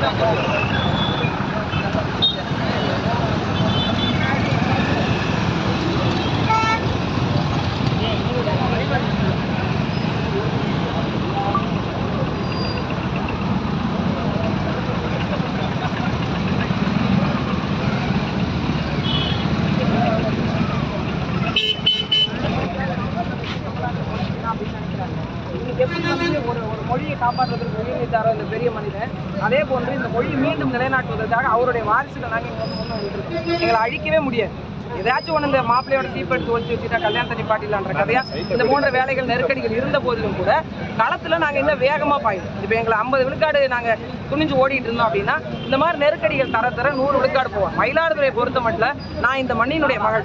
何? இன்னைக்கு எப்படி வந்து ஒரு ஒரு மொழியை காப்பாற்றுவதற்கு உயிர்நீத்தாரோ இந்த பெரிய மனிதன் அதே போன்று இந்த மொழியை மீண்டும் நிலைநாட்டுவதற்காக அவருடைய வாரிசுகள் நாங்கள் இங்கே வந்து முன் எங்களை அழிக்கவே முடியாது. ஏதாச்சும் ஒன்று இந்த மாப்பிள்ளையோட தீப்பெடுத்து ஒழிச்சு வச்சுட்டா கல்யாணத்தை நிப்பாட்டிலான்ற கதையா இந்த போன்ற வேலைகள் நெருக்கடிகள் இருந்த போதிலும் கூட களத்தில் நாங்கள் இன்னும் வேகமாக பாயும் இப்போ எங்களை ஐம்பது விழுக்காடு நாங்கள் துணிஞ்சு ஓடிட்டு இருந்தோம் அப்படின்னா இந்த மாதிரி நெருக்கடிகள் தர தர நூறு விழுக்காடு போவோம். மயிலாடுதுறை பொறுத்த மட்டும் நான் இந்த மண்ணினுடைய மகள்.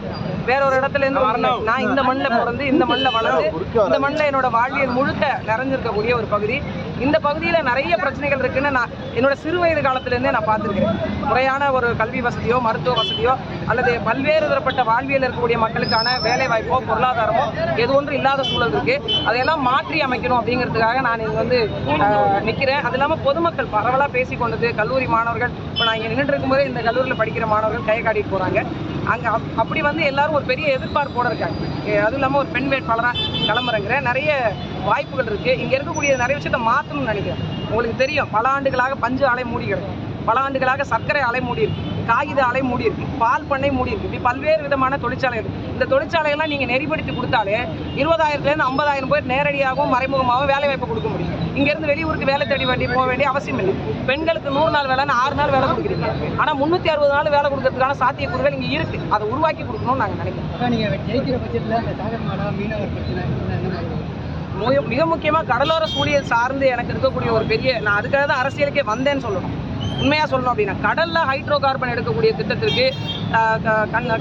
வேற ஒரு இடத்துல இருந்து வரல நான் இந்த மண்ணில் பிறந்து இந்த மண்ணில் வளர்ந்து இந்த மண்ணில் என்னோட வாழ்வியல் முழுக்க நிறைஞ்சிருக்கக்கூடிய ஒரு பகுதி. இந்த பகுதியில் நிறைய பிரச்சனைகள் இருக்குன்னு நான் என்னோட சிறு வயது காலத்திலேருந்தே நான் பார்த்துருக்கேன் முறையான ஒரு கல்வி வசதியோ மருத்துவ வசதியோ அல்லது பல்வேறு தரப்பட்ட வாழ்வியல் இருக்கக்கூடிய மக்களுக்கான வேலை வாய்ப்போ பொருளாதாரமோ எது ஒன்று இல்லாத சூழல் இருக்குது அதையெல்லாம் மாற்றி அமைக்கணும் அப்படிங்கிறதுக்காக நான் இங்கே வந்து நிற்கிறேன் அது இல்லாமல் பொதுமக்கள் பரவலாக பேசி கொண்டது கல்லூரி மாணவர்கள் இப்போ நான் இங்கே நின்றுட்டு இருக்கும்போதே இந்த கல்லூரியில் படிக்கிற மாணவர்கள் கை காட்டிட்டு போகிறாங்க அங்கே அப்படி வந்து எல்லாரும் ஒரு பெரிய எதிர்பார்ப்போட இருக்காங்க. அதுவும் இல்லாமல் ஒரு பெண் வேட்பாளராக கிளம்புறங்கிற நிறைய வாய்ப்புகள் இருக்குது இங்கே இருக்கக்கூடிய நிறைய விஷயத்த மாற்றணும்னு நினைக்கிறேன். உங்களுக்கு தெரியும் பல ஆண்டுகளாக பஞ்சு ஆலை மூடி கிடக்கும் பல ஆண்டுகளாக சர்க்கரை ஆலை மூடி இருக்கு. காகித ஆலை மூடி இருக்கு. பால் பண்ணை மூடி இருக்கு. இப்படி பல்வேறு விதமான தொழிற்சாலைகள் இந்த தொழிற்சாலையெல்லாம் நீங்கள் நெறிப்படுத்தி கொடுத்தாலே இருபதாயிரத்துலேருந்து ஐம்பதாயிரம் பேர் நேரடியாகவும் மறைமுகமாகவும் வேலை வாய்ப்பு கொடுக்க முடியும். இங்கேருந்து வெளியூருக்கு வேலை தேடி வேண்டி போக வேண்டிய அவசியம் இல்லை. பெண்களுக்கு நூறு நாள் வேலைன்னு ஆறு நாள் வேலை கொடுக்குறீங்க. ஆனால் முந்நூற்றி அறுபது நாள் வேலை கொடுக்கறதுக்கான சாத்தியக்கூறுகள் இங்கே இருக்கு. அதை உருவாக்கி கொடுக்கணும்னு நாங்கள் நினைக்கிறோம். ஜெயிக்கிற பட்சத்தில் அந்த மீனவர் பிரச்சனை? மிக- மிக முக்கியமாக கடலோர சூழியல் சார்ந்து எனக்கு இருக்கக்கூடிய ஒரு பெரிய நான் அதுக்காக தான் அரசியலுக்கே வந்தேன்னு சொல்லணும். உண்மையாக சொல்லணும் அப்படின்னா கடலில் ஹைட்ரோ கார்பன் எடுக்கக்கூடிய திட்டத்திற்கு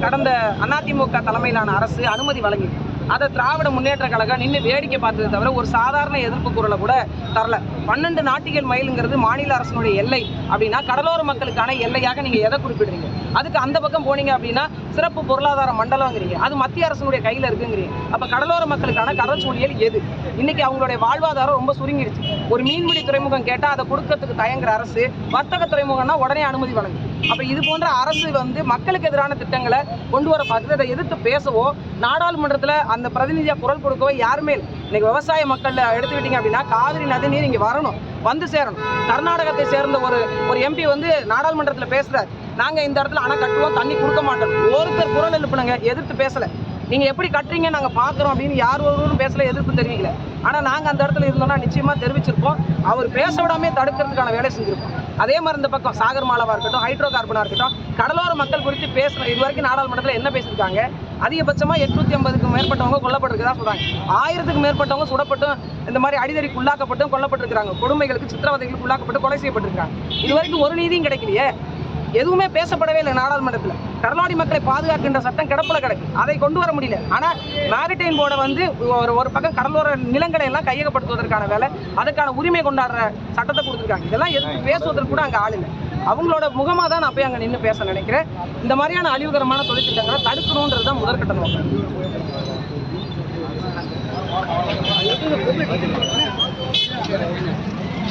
கடந்த அதிமுக தலைமையிலான அரசு அனுமதி வழங்கி அதை திராவிட முன்னேற்ற கழகம் நின்று வேடிக்கை பார்த்தது தவிர ஒரு சாதாரண எதிர்ப்பு குரலை கூட தரல. பன்னெண்டு நாட்டிகள் மைலுங்கிறது மாநில அரசினுடைய எல்லை அப்படின்னா கடலோர மக்களுக்கான எல்லையாக நீங்கள் எதை குறிப்பிடுறீங்க? அதுக்கு அந்த பக்கம் போனீங்க அப்படின்னா சிறப்பு பொருளாதார மண்டலங்கிறீங்க. அது மத்திய அரசினுடைய கையில் இருக்குங்கிறீங்க. அப்போ கடலோர மக்களுக்கான கடல் சூழியல் எது? இன்னைக்கு அவங்களுடைய வாழ்வாதாரம் ரொம்ப சுருங்கிடுச்சு ஒரு மீன்பிடி துறைமுகம் கேட்டால் அதை கொடுக்கறதுக்கு தயங்குற அரசு வர்த்தக துறைமுகம்னா உடனே அனுமதி வழங்கும். அப்போ இது போன்ற அரசு வந்து மக்களுக்கு எதிரான திட்டங்களை கொண்டு வர பார்த்து அதை எதிர்த்து பேசவோ நாடாளுமன்றத்தில் அந்த பிரதிநிதியாக குரல் கொடுக்கவோ யாருமே இன்னைக்கு விவசாய மக்களில் எடுத்துக்கிட்டீங்க அப்படின்னா காவிரி நதி நீர் இங்கே வரணும். வந்து சேரணும். கர்நாடகத்தை சேர்ந்த ஒரு ஒரு எம்பி வந்து நாடாளுமன்றத்தில் பேசுகிறார் நாங்கள் இந்த இடத்துல அணை கட்டுவோம் தண்ணி கொடுக்க மாட்டோம். ஒருத்தர் குரல் எழுப்புனங்க எதிர்த்து பேசலை. நீங்கள் எப்படி கட்டுறீங்க நாங்கள் பார்க்குறோம் அப்படின்னு யார் ஒருவரும் பேசல எதிர்ப்பு தெரிவிக்கல. ஆனால் நாங்கள் அந்த இடத்துல இருந்தோம்னா நிச்சயமாக தெரிவிச்சிருப்போம். அவர் பேச விடாமே தடுக்கிறதுக்கான வேலை செஞ்சுருப்போம். அதே மாதிரி இந்த பக்கம் சாகர் மாலாவாக இருக்கட்டும் ஹைட்ரோ கார்பனாக இருக்கட்டும் கடலோர மக்கள் குறித்து பேசுகிற இது வரைக்கும் நாடாளுமன்றத்தில் என்ன பேசியிருக்காங்க? அதிகபட்சமாக எட்நூற்றி ஐம்பதுக்கு மேற்பட்டவங்க கொல்லப்பட்டிருக்கதா சொல்கிறாங்க ஆயிரத்துக்கு மேற்பட்டவங்க சுடப்பட்டும் இந்த மாதிரி அடிதடிக்கு உள்ளாக்கப்பட்டும் கொல்லப்பட்டிருக்கிறாங்க. கொடுமைகளுக்கு சித்திரவதைகளுக்கு உள்ளாக்கப்பட்டு கொலை செய்யப்பட்டிருக்காங்க. இது வரைக்கும் ஒரு நீதியும் கிடைக்கலையே. எதுவுமே பேசப்படவே இல்லை நாடாளுமன்றத்தில். கடலாடி மக்களை பாதுகாக்கின்ற சட்டம் கிடப்பில் கிடக்கு. அதை கொண்டு வர முடியல. ஆனால் மேரிடைன் போர்டை வந்து ஒரு ஒரு பக்கம் கடலோர நிலங்களை எல்லாம் கையகப்படுத்துவதற்கான வேலை அதுக்கான உரிமை கொண்டாடுற சட்டத்தை கொடுத்துருக்காங்க. இதெல்லாம் எதுவும் பேசுவதற்கு கூட அங்கே ஆள் இல்லை. அவங்களோட முகமாக தான் நான் போய் அங்கே நின்று பேச நினைக்கிறேன். இந்த மாதிரியான அழிவுகரமான தொழிற்சங்களை தடுக்கணுன்றது தான் முதற்கட்ட நோக்கம்.